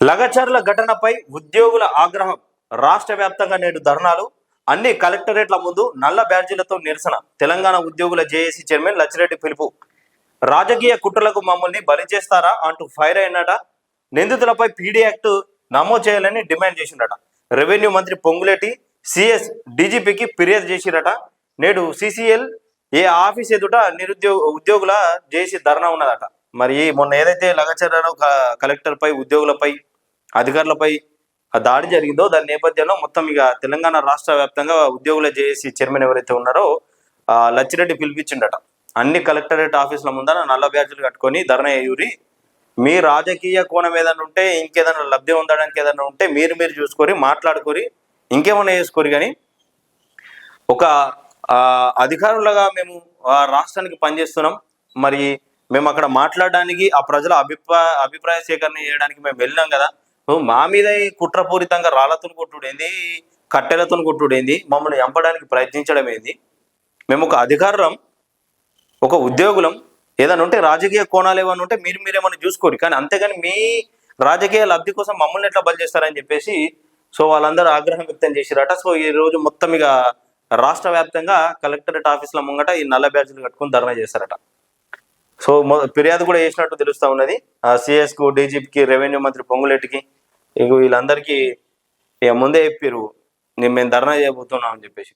లగచర్ల ఘటనపై ఉద్యోగుల ఆగ్రహం. రాష్ట్ర వ్యాప్తంగా నేడు ధర్నాలు. అన్ని కలెక్టరేట్ల ముందు నల్ల బ్యాడ్జీలతో నిరసన. తెలంగాణ ఉద్యోగుల జేఏసీ చైర్మన్ లచ్చిరెడ్డి పిలుపు. రాజకీయ కుట్రలకు మమ్మల్ని బలి చేస్తారా అంటూ ఫైర్ అయినట నిందితులపై పీడీ యాక్ట్ నమోదు చేయాలని డిమాండ్ చేసిండట. రెవెన్యూ మంత్రి పొంగులేటి సిఎస్ డీజీపీకి ఫిర్యాదు చేసిరట. నేడు సిసిఎల్ ఏ ఆఫీస్ ఎదుట నిరుద్యోగ ఉద్యోగుల జేసీ ధర్నా ఉన్నదట. మరి మొన్న ఏదైతే లగచర్లను కలెక్టర్ పై ఉద్యోగులపై అధికారులపై ఆ దాడి జరిగిందో దాని నేపథ్యంలో మొత్తం ఇక తెలంగాణ రాష్ట్ర వ్యాప్తంగా ఉద్యోగుల జేఏసీ చైర్మన్ ఎవరైతే ఉన్నారో లచ్చిరెడ్డి పిలిపించిండట. అన్ని కలెక్టరేట్ ఆఫీసుల ముందర నల్ల బ్యాడ్జీలు కట్టుకొని ధర్నా ఎయూరి మీ రాజకీయ కోణం ఏదైనా ఉంటే ఇంకేదైనా లబ్ధి పొందడానికి ఏదైనా ఉంటే మీరు మీరు చూసుకొని మాట్లాడుకొని ఇంకేమైనా చేసుకోరు కానీ ఒక అధికారులుగా మేము ఆ, రాష్ట్రానికి పనిచేస్తున్నాం. మరి మేము అక్కడ మాట్లాడడానికి ఆ ప్రజల అభిప్రాయ అభిప్రాయ సేకరణ చేయడానికి మేము వెళ్ళినాం కదా. మా మీద కుట్రపూరితంగా రాళ్ళతో కొట్టుడేంది కట్టెలతో కొట్టుడేంది మమ్మల్ని చంపడానికి ప్రయత్నించడం ఏంది? మేము ఒక అధికారం ఒక ఉద్యోగులం. ఏదైనా ఉంటే రాజకీయ కోణాలు ఏమైనా ఉంటే మీరు మీరేమైనా చూసుకోరు. కానీ అంతేగాని మీ రాజకీయ లబ్ధి కోసం మమ్మల్ని ఎట్లా బలి చేస్తారని చెప్పేసి సో వాళ్ళందరూ ఆగ్రహం వ్యక్తం చేసిరట. సో ఈ రోజు మొత్తం ఇక రాష్ట్ర వ్యాప్తంగా కలెక్టరేట్ ఆఫీసుల ముంగట ఈ నల్ల బ్యాడ్జ్లు కట్టుకుని ధర్నా చేశారట. సో ఫిర్యాదు కూడా చేసినట్టు తెలుస్తా ఉన్నది. సిఎస్కు డీజీపీకి రెవెన్యూ మంత్రి పొంగులెట్టికి ఇక వీళ్ళందరికీ ఇక ముందే చెప్పారు నేను మేము ధర్నా చేయబోతున్నాం అని చెప్పేసి.